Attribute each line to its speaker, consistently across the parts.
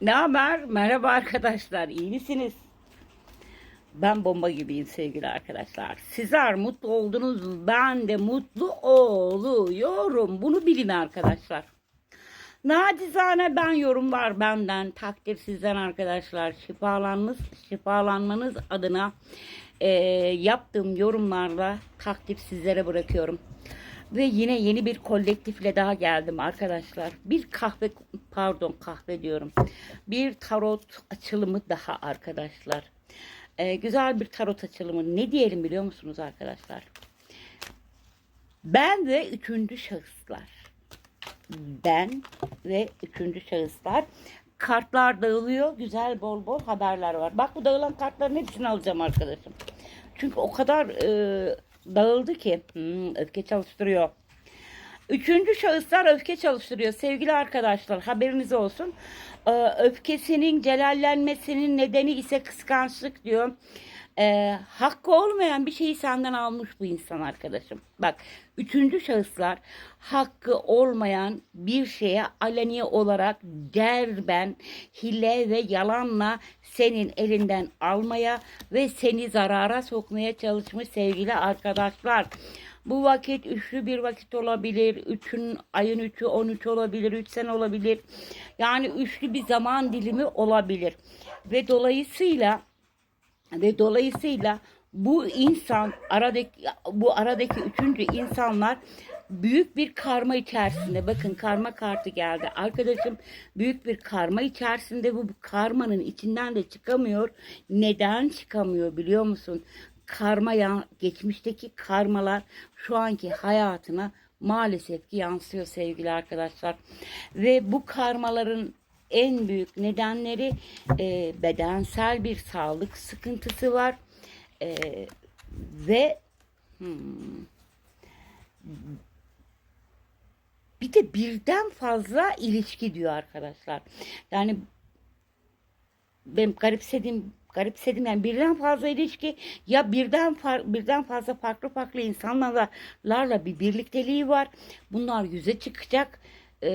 Speaker 1: Ne haber? Merhaba arkadaşlar. İyi misiniz? Ben bomba gibiyim sevgili arkadaşlar. Sizler mutlu oldunuz. Ben de mutlu oluyorum. Bunu bilin arkadaşlar. Nacizane ben yorumlar benden. Takdir sizden arkadaşlar. Şifalanmanız, şifalanmanız adına e, yaptığım yorumlarla takdir sizlere bırakıyorum. Ve yine yeni bir kolektifle daha geldim arkadaşlar. Bir kahve pardon kahve diyorum. Bir tarot açılımı daha arkadaşlar. Ee, güzel bir tarot açılımı. Ne diyelim biliyor musunuz arkadaşlar? Ben ve üçüncü şahıslar. Ben ve üçüncü şahıslar. Kartlar dağılıyor. Güzel bol bol haberler var. Bak bu dağılan kartların hepsini alacağım arkadaşım. Çünkü o kadar e, dağıldı ki. Hmm, öfke çalıştırıyor. Üçüncü şahıslar öfke çalıştırıyor sevgili arkadaşlar haberiniz olsun. Ee, öfkesinin celallenmesinin nedeni ise kıskançlık diyor. Ee, hakkı olmayan bir şeyi senden almış bu insan arkadaşım. Bak üçüncü şahıslar hakkı olmayan bir şeye aleni olarak gerben, hile ve yalanla senin elinden almaya ve seni zarara sokmaya çalışmış sevgili arkadaşlar. Bu vakit üçlü bir vakit olabilir. Üçün, ayın üçü 13 olabilir. Üç sene olabilir. Yani üçlü bir zaman dilimi olabilir. Ve dolayısıyla ve dolayısıyla bu insan aradaki bu aradaki üçüncü insanlar büyük bir karma içerisinde. Bakın karma kartı geldi. Arkadaşım büyük bir karma içerisinde. Bu karmanın içinden de çıkamıyor. Neden çıkamıyor biliyor musun? Karma ya, geçmişteki karmalar şu anki hayatına maalesef ki yansıyor sevgili arkadaşlar. Ve bu karmaların en büyük nedenleri e, bedensel bir sağlık sıkıntısı var E, ve hmm, bir de birden fazla ilişki diyor arkadaşlar. Yani benim garipsediğim garipsedim yani birden fazla ilişki ya birden birden fazla farklı farklı insanlarla bir birlikteliği var. Bunlar yüze çıkacak. Ee,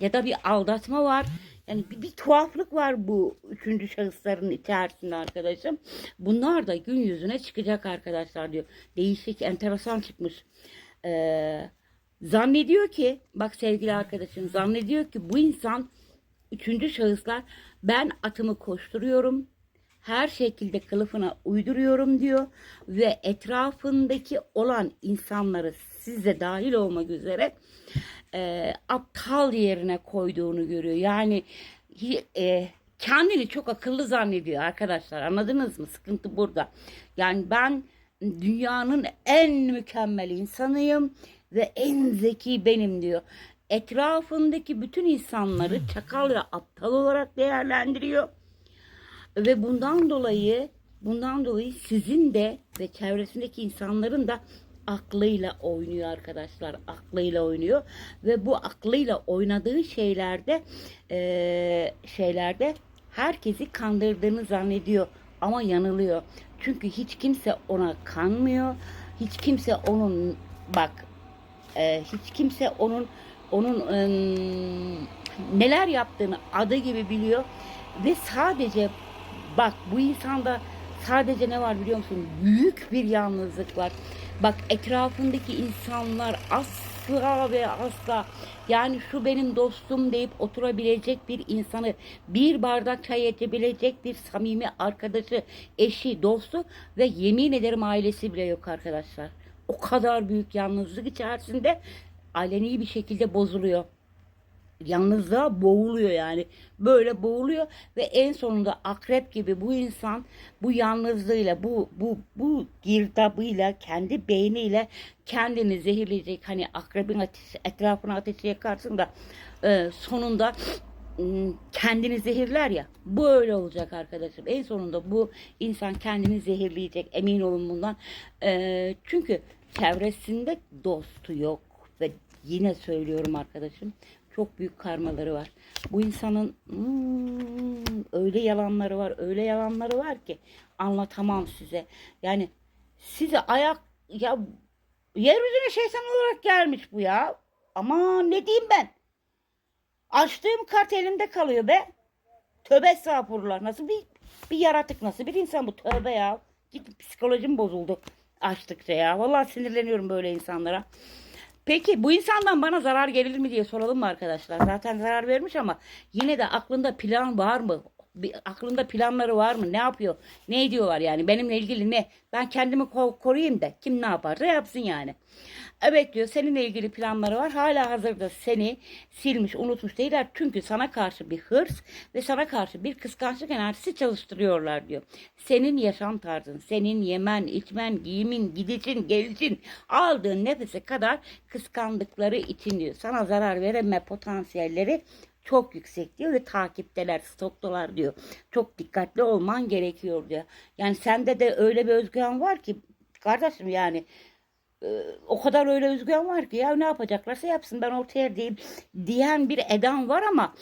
Speaker 1: ya da bir aldatma var. Yani bir, bir tuhaflık var bu üçüncü şahısların içerisinde arkadaşım. Bunlar da gün yüzüne çıkacak arkadaşlar diyor. Değişik, enteresan çıkmış. Ee, zannediyor ki, bak sevgili arkadaşım, zannediyor ki bu insan üçüncü şahıslar ben atımı koşturuyorum. Her şekilde kılıfına uyduruyorum diyor ve etrafındaki olan insanları size dahil olmak üzere e, aptal yerine koyduğunu görüyor. Yani e, kendini çok akıllı zannediyor arkadaşlar. Anladınız mı? Sıkıntı burada. Yani ben dünyanın en mükemmel insanıyım ve en zeki benim diyor. Etrafındaki bütün insanları çakal ve aptal olarak değerlendiriyor. Ve bundan dolayı bundan dolayı sizin de ve çevresindeki insanların da aklıyla oynuyor arkadaşlar. Aklıyla oynuyor ve bu aklıyla oynadığı şeylerde e, şeylerde herkesi kandırdığını zannediyor ama yanılıyor. Çünkü hiç kimse ona kanmıyor. Hiç kimse onun bak e, hiç kimse onun onun e, neler yaptığını adı gibi biliyor ve sadece bak bu insanda sadece ne var biliyor musun? Büyük bir yalnızlık var. Bak etrafındaki insanlar asla ve asla yani şu benim dostum deyip oturabilecek bir insanı bir bardak çay içebilecek bir samimi arkadaşı, eşi, dostu ve yemin ederim ailesi bile yok arkadaşlar. O kadar büyük yalnızlık içerisinde aleni bir şekilde bozuluyor yalnızlığa boğuluyor yani. Böyle boğuluyor ve en sonunda akrep gibi bu insan bu yalnızlığıyla bu bu bu girdabıyla kendi beyniyle kendini zehirleyecek. Hani akrebin ateşi, etrafına ateşi yakarsın da e, sonunda kendini zehirler ya. Bu öyle olacak arkadaşım. En sonunda bu insan kendini zehirleyecek. Emin olun bundan. E, çünkü çevresinde dostu yok ve yine söylüyorum arkadaşım çok büyük karmaları var. Bu insanın hmm, öyle yalanları var, öyle yalanları var ki anlatamam size. Yani size ayak ya yeryüzüne şeytan olarak gelmiş bu ya. Ama ne diyeyim ben? Açtığım kart elimde kalıyor be. Tövbe estağfurullah. Nasıl bir, bir yaratık nasıl bir insan bu tövbe ya. Git psikolojim bozuldu açtıkça ya. Vallahi sinirleniyorum böyle insanlara. Peki bu insandan bana zarar gelir mi diye soralım mı arkadaşlar? Zaten zarar vermiş ama yine de aklında plan var mı? Bir, aklında planları var mı? Ne yapıyor? Ne ediyorlar yani? Benimle ilgili ne? Ben kendimi ko- koruyayım da kim ne yaparsa yapsın yani. Evet diyor seninle ilgili planları var. Hala hazırda seni silmiş, unutmuş değiller. Çünkü sana karşı bir hırs ve sana karşı bir kıskançlık enerjisi çalıştırıyorlar diyor. Senin yaşam tarzın, senin yemen, içmen, giyimin, gidişin, gelişin, aldığın nefese kadar kıskandıkları için diyor. Sana zarar vereme potansiyelleri çok yüksek diyor ve takipteler, stoktalar diyor. Çok dikkatli olman gerekiyor diyor. Yani sende de öyle bir özgüven var ki kardeşim yani e, o kadar öyle özgüven var ki ya ne yapacaklarsa yapsın ben ortaya diyeyim diyen bir eden var ama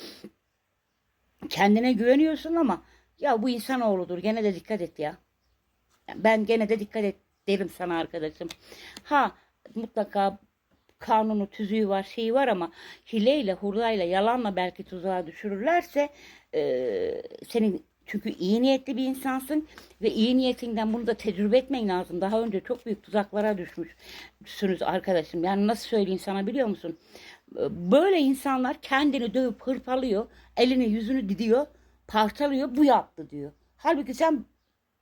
Speaker 1: kendine güveniyorsun ama ya bu insanoğludur gene de dikkat et ya. Ben gene de dikkat et derim sana arkadaşım. Ha mutlaka kanunu tüzüğü var şeyi var ama hileyle hurdayla yalanla belki tuzağa düşürürlerse e, senin çünkü iyi niyetli bir insansın ve iyi niyetinden bunu da tecrübe etmen lazım. Daha önce çok büyük tuzaklara düşmüşsünüz arkadaşım. Yani nasıl söyleyeyim sana biliyor musun? Böyle insanlar kendini dövüp hırpalıyor, elini yüzünü didiyor, parçalıyor, bu yaptı diyor. Halbuki sen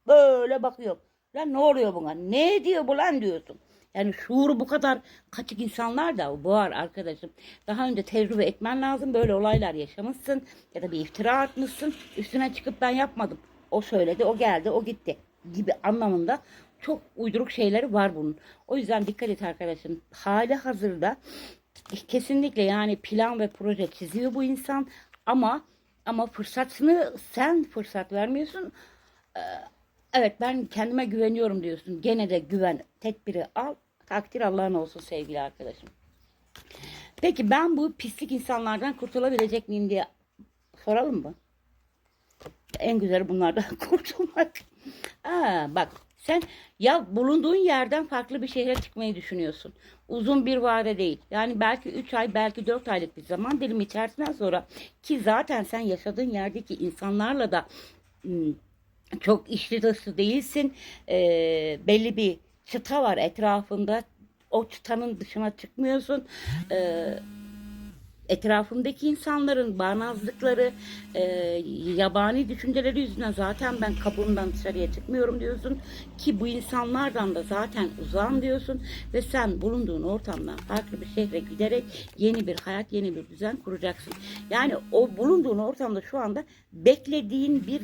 Speaker 1: böyle bakıyor. Lan ne oluyor buna? Ne diyor bu lan diyorsun. Yani şuuru bu kadar kaçık insanlar da var arkadaşım. Daha önce tecrübe etmen lazım. Böyle olaylar yaşamışsın ya da bir iftira atmışsın. Üstüne çıkıp ben yapmadım. O söyledi, o geldi, o gitti gibi anlamında çok uyduruk şeyleri var bunun. O yüzden dikkat et arkadaşım. Hali hazırda kesinlikle yani plan ve proje çiziyor bu insan ama ama fırsatını sen fırsat vermiyorsun. Ee, Evet ben kendime güveniyorum diyorsun. Gene de güven tedbiri al. Takdir Allah'ın olsun sevgili arkadaşım. Peki ben bu pislik insanlardan kurtulabilecek miyim diye soralım mı? En güzeli bunlardan kurtulmak. Aa, bak sen ya bulunduğun yerden farklı bir şehre çıkmayı düşünüyorsun. Uzun bir vade değil. Yani belki 3 ay belki 4 aylık bir zaman dilimi içerisinden sonra ki zaten sen yaşadığın yerdeki insanlarla da hmm, çok içli dışlı değilsin. Ee, belli bir çıta var etrafında. O çıtanın dışına çıkmıyorsun. Ee, etrafımdaki insanların bağnazlıkları, e, yabani düşünceleri yüzünden zaten ben kapımdan dışarıya çıkmıyorum diyorsun. Ki bu insanlardan da zaten uzağım diyorsun. Ve sen bulunduğun ortamdan farklı bir şehre giderek yeni bir hayat, yeni bir düzen kuracaksın. Yani o bulunduğun ortamda şu anda beklediğin bir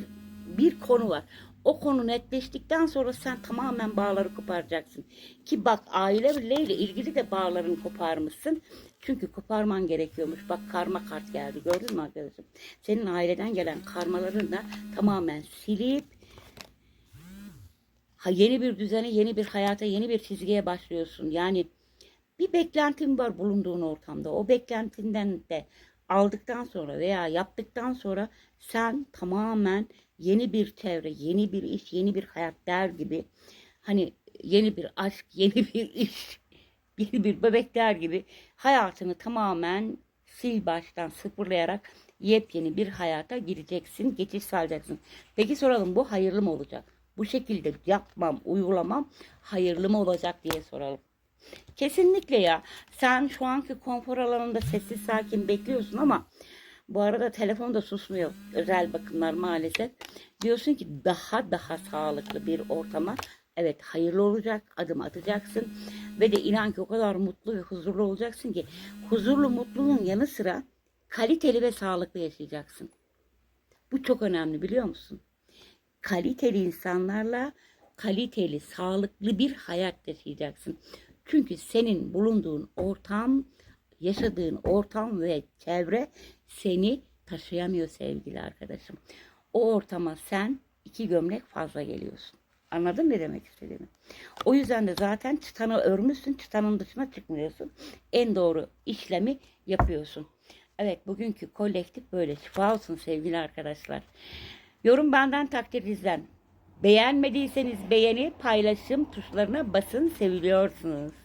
Speaker 1: bir konu var. O konu netleştikten sonra sen tamamen bağları koparacaksın. Ki bak aile birliğiyle ilgili de bağlarını koparmışsın. Çünkü koparman gerekiyormuş. Bak karma kart geldi gördün mü arkadaşım? Senin aileden gelen karmalarını da tamamen silip yeni bir düzene, yeni bir hayata, yeni bir çizgiye başlıyorsun. Yani bir beklentin var bulunduğun ortamda. O beklentinden de aldıktan sonra veya yaptıktan sonra sen tamamen yeni bir çevre, yeni bir iş, yeni bir hayat der gibi hani yeni bir aşk, yeni bir iş, yeni bir bebek der gibi hayatını tamamen sil baştan sıfırlayarak yepyeni bir hayata gireceksin, geçiş sağlayacaksın. Peki soralım bu hayırlı mı olacak? Bu şekilde yapmam, uygulamam hayırlı mı olacak diye soralım. Kesinlikle ya. Sen şu anki konfor alanında sessiz sakin bekliyorsun ama bu arada telefon da susmuyor. Özel bakımlar maalesef. Diyorsun ki daha daha sağlıklı bir ortama evet hayırlı olacak adım atacaksın ve de inan ki o kadar mutlu ve huzurlu olacaksın ki huzurlu mutluluğun yanı sıra kaliteli ve sağlıklı yaşayacaksın. Bu çok önemli biliyor musun? Kaliteli insanlarla kaliteli, sağlıklı bir hayat yaşayacaksın. Çünkü senin bulunduğun ortam, yaşadığın ortam ve çevre seni taşıyamıyor sevgili arkadaşım. O ortama sen iki gömlek fazla geliyorsun. Anladın mı demek istediğimi? O yüzden de zaten çıtanı örmüşsün, çıtanın dışına çıkmıyorsun. En doğru işlemi yapıyorsun. Evet bugünkü kolektif böyle şifa olsun sevgili arkadaşlar. Yorum benden takdir bizden. Beğenmediyseniz beğeni, paylaşım tuşlarına basın seviliyorsunuz.